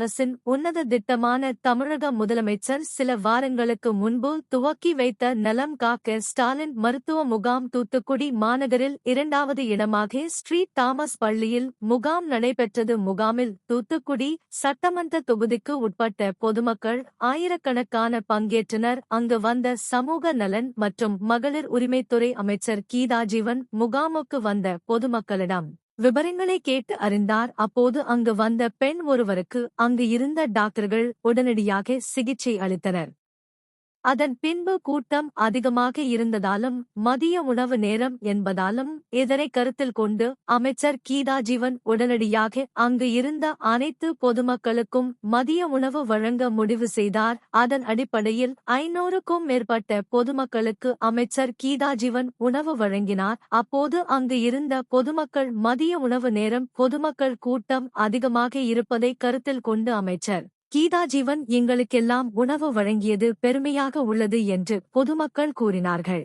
அரசின் உன்னத திட்டமான தமிழக முதலமைச்சர் சில வாரங்களுக்கு முன்பு துவக்கி வைத்த நலம் காக்க ஸ்டாலின் மருத்துவ முகாம் தூத்துக்குடி மாநகரில் இரண்டாவது இடமாக ஸ்ரீ தாமஸ் பள்ளியில் முகாம் நடைபெற்றது. முகாமில் தூத்துக்குடி சட்டமன்ற தொகுதிக்கு உட்பட்ட பொதுமக்கள் ஆயிரக்கணக்கான பங்கேற்றனர். அங்கு வந்த சமூக நலன் மற்றும் மகளிர் உரிமைத்துறை அமைச்சர் கீதாஜீவன் முகாமுக்கு வந்த பொதுமக்களிடம் விபரங்களை கேட்டு அறிந்தார். அப்போது அங்கு வந்த பெண் ஒருவருக்கு அங்கு இருந்த டாக்டர்கள் உடனடியாக சிகிச்சை அளித்தனர். அதன் பின்பு கூட்டம் அதிகமாக இருந்ததாலும் மதிய உணவு நேரம் என்பதாலும் இதனை கருத்தில் கொண்டு அமைச்சர் கீதாஜீவன் உடனடியாக அங்கு இருந்த அனைத்து பொதுமக்களுக்கும் மதிய உணவு வழங்க முடிவு செய்தார். அதன் அடிப்படையில் ஐநூறுக்கும் மேற்பட்ட பொதுமக்களுக்கு அமைச்சர் கீதாஜீவன் உணவு வழங்கினார். அப்போது அங்கு இருந்த பொதுமக்கள் மதிய உணவு நேரம் பொதுமக்கள் கூட்டம் அதிகமாக இருப்பதை கருத்தில் கொண்டு அமைச்சர் கீதாஜீவன் எங்களுக்கெல்லாம் உணவு வழங்கியது பெருமையாக உள்ளது என்று பொதுமக்கள் கூறினார்கள்.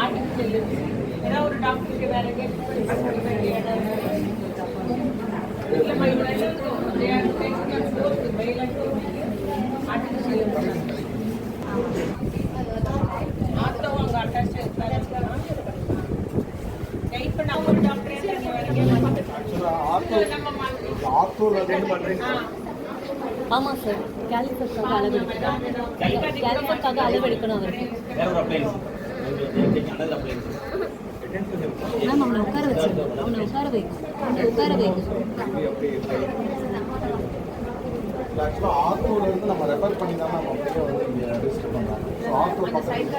ஆர்டிஃபிஷியல் ஏதாவது ஒரு டாக்டருக்கு வேற எங்கேயும் ஆமாம் சார் கேலிஃபர்க்காக அளவு எடுக்கணும். கேலிஃபர்க்காக அளவு எடுக்கணும் அவருக்கு. மேம் அவனை உட்கார வச்சு அவனை உட்கார வைக்கும் அவனை உட்கார வைக்கும் ஆக்சுவலாக நம்ம ரெஃபர் பண்ணி தான் நம்ம அப்படியே வந்து இங்கே ரிஜிஸ்டர் ஸோ ஆத்தூர் பக்கத்தில்.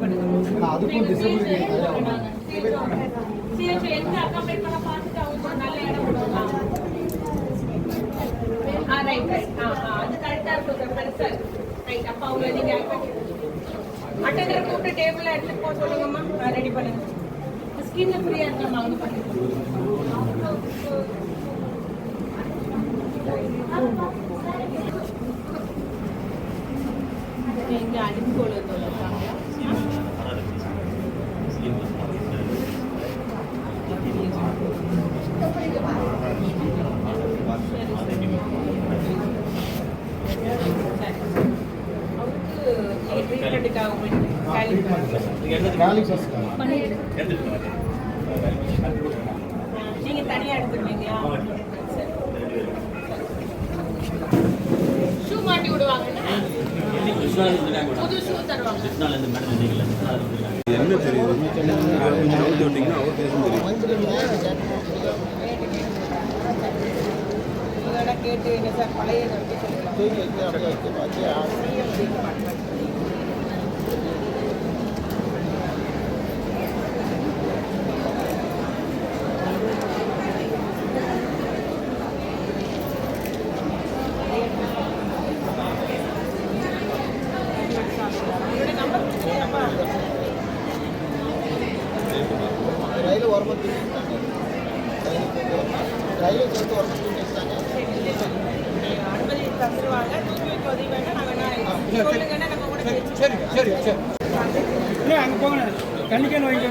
மட்டும் அதுக்கும் டிசபிலிட்டி நிறையா பண்ண பார்த்துட்டு அவங்க ஆ, ஆ, ஆ, அது இருக்கும் சார், கூப்பிட்டு டேபிள் எடுத்துட்டு போக சொல்லுங்கம்மா. ரெடி பண்ணுங்க. ஸ்கின் ஃப்ரீயா இருக்கலாமா ஒன்று பண்ணுங்க அவருக்கு ட்ரீட்மெண்ட்டுக்காக கேலிஃபர்ஸ் நீங்க தனியா எடுத்துருவீங்களா ஷூ மாட்டி புது ஷூ தருவாங்க என்ன தெரியுது அவர் பேசும் தெரியும் கேட்டு என்ன சார் பழைய அனுமதி தந்துருவாங்க தூக்கி வைக்க உதவி வேண்டாம் நான் வேணா சொல்லுங்கன்னா சரி சரி சரி இல்லை அங்கே போங்க கண்டிக்கன் இல்லை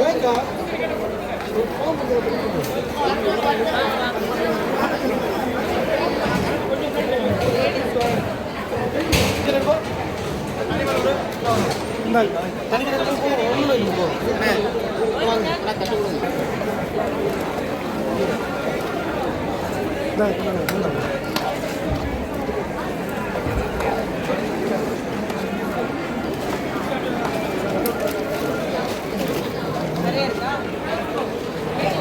நிறைய இருக்கா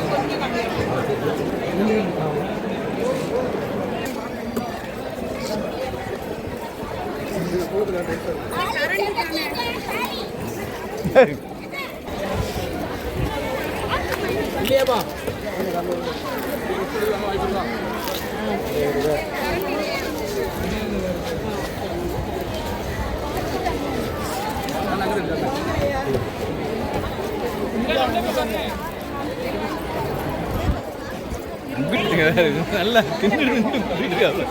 கொஞ்சம் கம்மியா இருக்கு. நல்லா தின்னு போட்டோ